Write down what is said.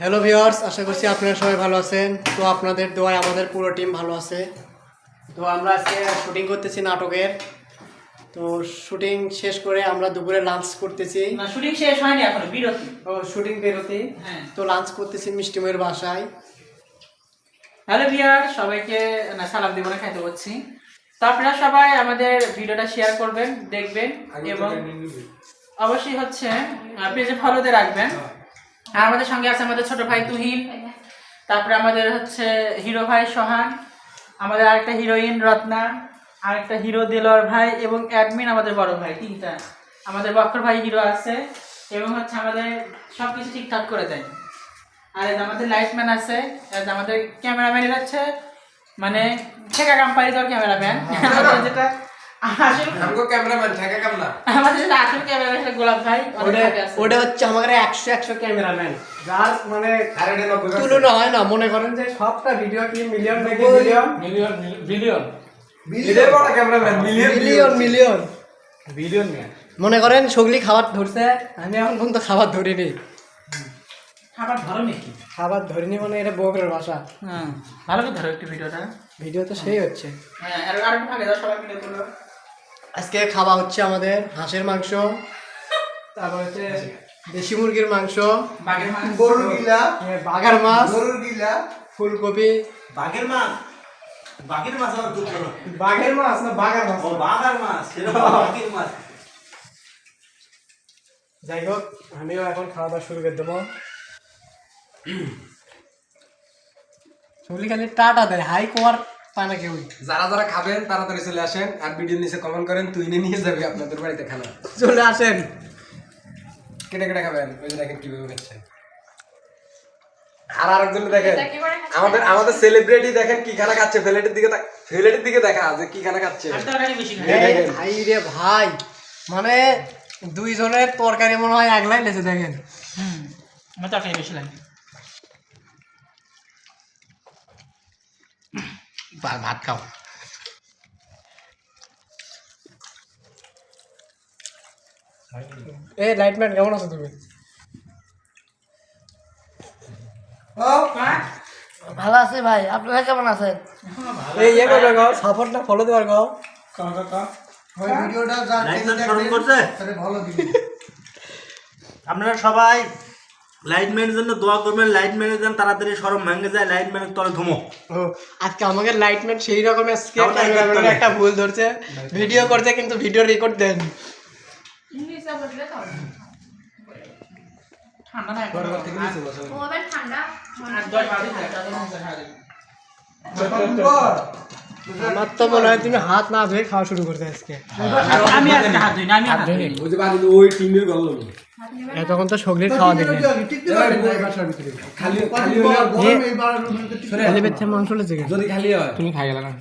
Hello viewers আশা করছি আপনারা সবাই ভালো আছেন। তো আপনাদের দোয়ায় আমাদের পুরো টিম ভালো আছে। তো আমরা আজকে শুটিং করতেছি নাটকের। তো শুটিং শেষ করে আমরা দুপুরে লাঞ্চ করতেছি। শুটিং শেষ হয়নি এখন বিরতি। ও শুটিং বেরোতে। হ্যাঁ। তো লাঞ্চ করতেছি মিষ্টিমের বাসায়। হ্যালো ভিয়ার সবাইকে না সালাম দিব না খাইতে বলছি। তো আপনারা সবাই আমাদের ভিডিওটা শেয়ার করবেন দেখবেন এবং অবশ্যই হচ্ছে পেজে ফলোতে রাখবেন। আর আমাদের সঙ্গে আছে আমাদের ছোট ভাই তুহিন তারপরে আমাদের হচ্ছে হিরো ভাই সোহান আমাদের আরেকটা হিরোইন রত্না আরেকটা হিরো দেলোয়ার ভাই এবং অ্যাডমিন আমাদের বড় ভাই তিনটা। আমাদের বক্কর ভাই হিরো আছে এবং হচ্ছে আমাদের সব কিছু ঠিকঠাক করে দেয়। আর আমাদের লাইটম্যান আছে আমাদের ক্যামেরাম্যান হচ্ছে মানে ঠেকা কোম্পানি তোর ক্যামেরাম্যান যেটা ওটা হচ্ছে আমাদের একশো একশো ক্যামেরাম্যান। মানে হয় না মনে করেন যে সবটা ভিডিও কি মিলিয়ন মিলিয়ন মিলিয়ন মনে করেন সগলি খাবার ধরছে আমি এখন পর্যন্ত খাবার ধরিনি। খাবার ধরিনি মানে এটা বকরের ভাষা হ্যাঁ, ভালো করে ধরো ভিডিওটা ভিডিও তো সেই হচ্ছে। হ্যাঁ আজকে খাওয়া হচ্ছে আমাদের হাঁসের মাংস তারপর হচ্ছে দেশি মুরগির মাংস গরুর গিলা এ, বাগার মাছ। গরুর গিলা। ফুলকপি। বাঘের মাছ? বাঘের মাছ আবার দুধ বাঘের মাছ না বাগার মাছ? ও বাঘার মাছ। সেটা বাঘের মাছ। যাই হোক আমিও এখন খাওয়া দাওয়া শুরু করে দেবো। সগলি খালি টাটা দেয় হাই কোয়ার পায় না কেউই যারা যারা খাবেন তাড়াতাড়ি চলে আসেন আর ভিডিও নিচে কমেন্ট করেন তুই নিয়ে যাবে আপনাদের বাড়িতে খানা। চলে আসেন। কেটে কেটে খাবেন ওই যে দেখেন কীভাবে খাচ্ছে আর আরেকজন দেখেন আমাদের আমাদের সেলিব্রিটি দেখেন কি খানা খাচ্ছে ফ্লেটের দিকে তাক- ফ্লেটের দিকে দেখা যে কি খানা খাচ্ছে। ভাই রে ভাই মানে দুইজনের তরকারি মনে হয় এক লাইন লেছে দেখেন। হুম। আমার তরকারি বেশি লাগে। ভাত খাও। এ লাইটম্যান কেমন আছো তুমি? ভালো আছি ভাই আপনারা কেমন আছেন? এই ইয়ে করবে গো সাপোর্টটা ফলো দেওয়ার গো। লাইটম্যান স্মরণ করছে? আপনারা সবাই লাইটম্যানের জন্য দোয়া করবেন লাইটম্যানের যেন তাড়াতাড়ি সরম ভেঙে যায় লাইটম্যানের তলে ধুমো। আজকে আমাদের লাইটম্যান সেই রকমের করতে একটা ভুল ধরছে। ভিডিও করতে কিন্তু ভিডিও রেকর্ড দেন। ঠান্ডা না আমার তো মনে হয় তুমি হাত না ধুয়ে খাওয়া শুরু করতে আজকে। আমি আজকে হাত ধুই না আমি হাত ধুই বুঝতে পারি ওই টিমের গল্প তখন তো সগলির খাওয়া দেখি খালি খালি মাংস যদি খালি হয়। তুমি খাই গেল আমি